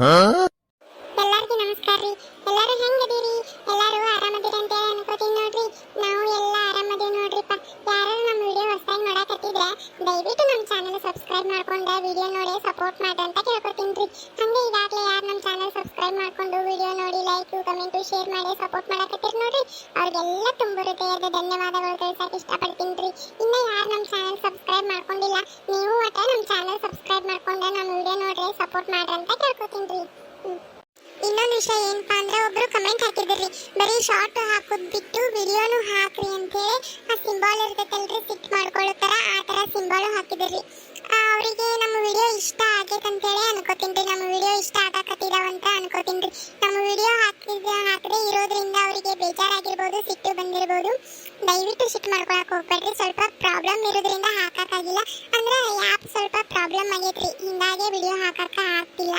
ಎಲ್ಲರಿಗೂ ನಮಸ್ಕಾರ ರೀ. ಎಲ್ಲರೂ ಹೆಂಗದೀರಿ? ಎಲ್ಲರೂ ಆರಾಮದಿರಿ ಅಂತ ಅನ್ಕೋತೀನಿ ನೋಡ್ರಿ. ನಾವು ಎಲ್ಲ ಆರಾಮದೀವಿ ನೋಡ್ರಿಪ್ಪ. ಯಾರು ನಮ್ಮ ವಿಡಿಯೋ ಹೊಸದಾಗಿ ನೋಡಕತ್ತಿದ್ರೆ ದಯವಿಟ್ಟು ನಮ್ಮ ಚಾನಲ್ ಸಬ್ಸ್ಕ್ರೈಬ್ ಮಾಡ್ಕೊಂಡು ವಿಡಿಯೋ ನೋಡಿ ಸಪೋರ್ಟ್ ಮಾಡ್ರಿ ಅಂತ ಕೇಳ್ಕೊತೀನಿ ರೀ. ಹಂಗೆ ಈಗಾಗಲೇ ಯಾರು ನಮ್ಮ ಚಾನಲ್ ಸಬ್ಸ್ಕ್ರೈಬ್ ಮಾಡ್ಕೊಂಡು ವಿಡಿಯೋ ನೋಡಿ ಲೈಕ್ ಕಮೆಂಟ್ ಶೇರ್ ಮಾಡಿ ಸಪೋರ್ಟ್ ಮಾಡಕತ್ತೀರಿ ನೋಡ್ರಿ. ಅವ್ರಿಗೆಲ್ಲ ತುಂಬ ಹೃದಯದ ಧನ್ಯವಾದಗಳು ತಿಳಿಸಕ್ಕೆ ಇಷ್ಟಪಡ್ತೀನಿ ರೀ. ಇನ್ನು ಯಾರು ನಮ್ಮ ಚಾನಲ್ ಸಬ್ಸ್ಕ್ರೈಬ್ ಮಾಡ್ಕೊಂಡಿಲ್ಲ, ನೀವು ಒಟ್ಟ ನಮ್ಮ ಚಾನಲ್ ಸಬ್ಸ್ಕ್ರೈಬ್ ಮಾಡ್ಕೊಂಡು ನಮ್ಮ ವಿಡಿಯೋ ನೋಡ್ರಿ ಸಪೋರ್ಟ್ ಮಾಡ್ರಿ ಅಂತ ಕೇಳ್ಕೊತೀನಿ ರೀ. ಇನ್ನೊಂದು ವಿಷಯ ಏನಪ್ಪಾ ಅಂದ್ರೆ ಒಬ್ರು ಕಮೆಂಟ್ ಹಾಕಿದ್ರಿ. ಬರೀ ಶಾರ್ಟ್ ಹಾಕೋದ್ ಬಿಟ್ಟು ವಿಡಿಯೋನು ಹಾಕ್ರಿ ಅಂತ ಹೇಳಿ ಆ ಸಿಂಬಾಲ್ ಇರ್ತೈತಲ್ರಿ ಸಿಟ್ ಮಾಡ್ಕೊಳ್ಳೋತರ ಆ ತರ ಸಿಂಬಾಲು ಹಾಕಿದ್ರಿ. ಅವರಿಗೆ ನಮ್ಮ ವಿಡಿಯೋ ಇಷ್ಟ ಆಗೈತೆ ಅಂತೇಳಿ ಅನ್ಕೋತೀನಿ ನಮ್ಮ ಅವರಿಗೆ ಬೇಜಾರಾಗಿರ್ಬೋದು, ಸಿಟ್ಟು ಬಂದಿರ್ಬೋದು, ದಯವಿಟ್ಟು ಸಿಟ್ಟು ಮಾಡ್ಕೊಳಕ್ ಹೋಗ್ಬೇಡ್ರಿ. ಸ್ವಲ್ಪ ಪ್ರಾಬ್ಲಮ್ ಇರೋದ್ರಿಂದ ಹಾಕಕ್ಕಾಗಿಲ್ಲ. ಅಂದ್ರೆ ಆ್ಯಪ್ ಸ್ವಲ್ಪ ಪ್ರಾಬ್ಲಮ್ ಆಗೈತ್ರಿ. ಹಿಂಗಾಗಿ ವಿಡಿಯೋ ಹಾಕಕ್ಕ ಆಗ್ತಿಲ್ಲ.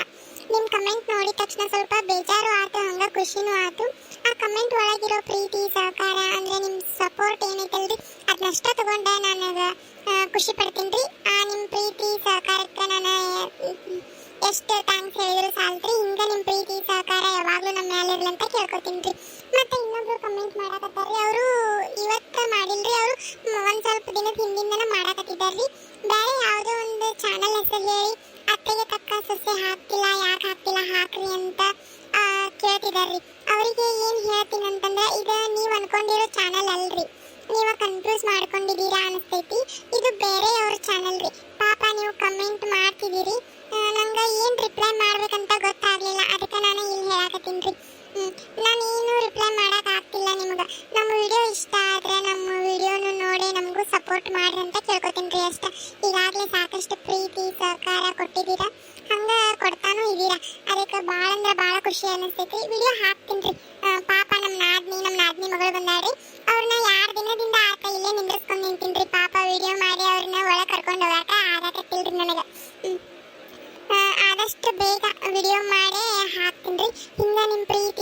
ನಿಮ್ ಕಮೆಂಟ್ ನೋಡಿದ ತಕ್ಷಣ ಸ್ವಲ್ಪ ಬೇಜಾರು ಆಯ್ತು ಹಂಗ ಖುಷಿನೂ ಆಯ್ತು ಆ ಕಮೆಂಟ್ ಒಳಗಿರೋ ಪ್ರೀತಿ, ಸಹಕಾರ, ಅಂದ್ರೆ ನಿಮ್ಮ ಸಪೋರ್ಟ್ ಏನೈತಲ್ರಿ ಅದನ್ನಷ್ಟೇ ತಗೊಂಡೆ ನಾನು ಖುಷಿ ಪಡ್ತೀನಿ ಆ ದಿನದ ಹಿಂದಿಂದನ ಮಾಡಾಕತ್ತಿದ್ದಾರ್ರಿ. ಬೇರೆ ಯಾವುದೋ ಒಂದು ಚಾನಲ್ ಹೆಸರು ಹೇಳಿ ಅತ್ತೆಗೆ ತಕ್ಕ ಸೊಸೆ ಹಾಕ್ತಿಲ್ಲ ಯಾಕೆ ಹಾಕ್ತಿಲ್ಲ ಹಾಕ್ರಿ ಅಂತ ಆ, ಕೇಳ್ತಿದಾರ್ರಿ ಅವರಿಗೆ ಏನು ಹೇಳ್ತೀನಿ ಅಂತಂದ್ರೆ ಇದು ನೀವು ಅನ್ಕೊಂಡಿರೋ ಚಾನಲ್ ಅಲ್ರಿ. ನೀವು ಕನ್ಫ್ಯೂಸ್ ಮಾಡ್ಕೊಂಡಿದ್ದೀರಾ ಅನಿಸ್ತೈತಿ. ಇದು ಬೇರೆಯವ್ರ ಚಾನಲ್ ರೀ. ಪಾಪ ನೀವು ಕಮೆಂಟ್ ಮಾಡ್ತಿದ್ದೀರಿ. ನಂಗೆ ಏನ್ ರಿಪ್ಲೈ ಮಾಡ್ಬೇಕಂತ ಗೊತ್ತಾಗಲಿಲ್ಲ. ಅದಕ್ಕೆ ನಾನು ಇಲ್ಲಿ ಹೇಳಕತ್ತೀನಿ ರೀ. ಸಪೋರ್ಟ್ ಮಾಡ್ರಿ ಅಂತ ಕೇಳ್ಕೊತೀನಿ ರೀ ಅಷ್ಟ. ಈಗಾಗಲೇ ಸಾಕಷ್ಟು ಪ್ರೀತಿ, ಸಹಕಾರ ಕೊಟ್ಟಿದ್ದೀರಾ? ಹಂಗ ಕೊಡ್ತಾನೂ ಇದ್ದೀರಾ? ಅದಕ್ಕೆ ಭಾಳ ಅಂದ್ರೆ ಭಾಳ ಖುಷಿ ಅನ್ನಿಸ್ತೈತಿ ವಿಡಿಯೋ ಹಾಕ್ತೀನಿ ರೀ. ಪಾಪ ನಮ್ಮ ನಾದ್ನಿ ನಮ್ಮ ನಾದ್ನಿ ಮಗಳು ಬಂದಾಳ್ರಿ. ಅವ್ರನ್ನ ಯಾರು ದಿನದಿಂದ ಆತ ಇಲ್ಲೇ ನಿಂದ್ರಿಸ್ಕೊಂಡು ನಿಂತೀನಿ ರೀ. ಪಾಪ ವಿಡಿಯೋ ಮಾಡಿ ಅವ್ರನ್ನ ಒಳಗೆ ಕರ್ಕೊಂಡು ಹೋಗಾಕ ರೀ ನನಗೆ. ಆದಷ್ಟು ಬೇಗ ವಿಡಿಯೋ ಮಾಡಿ ಹಾಕ್ತೀನಿ ರೀ. ಹಿಂಗೆ ನಿಮ್ಮ ಪ್ರೀತಿ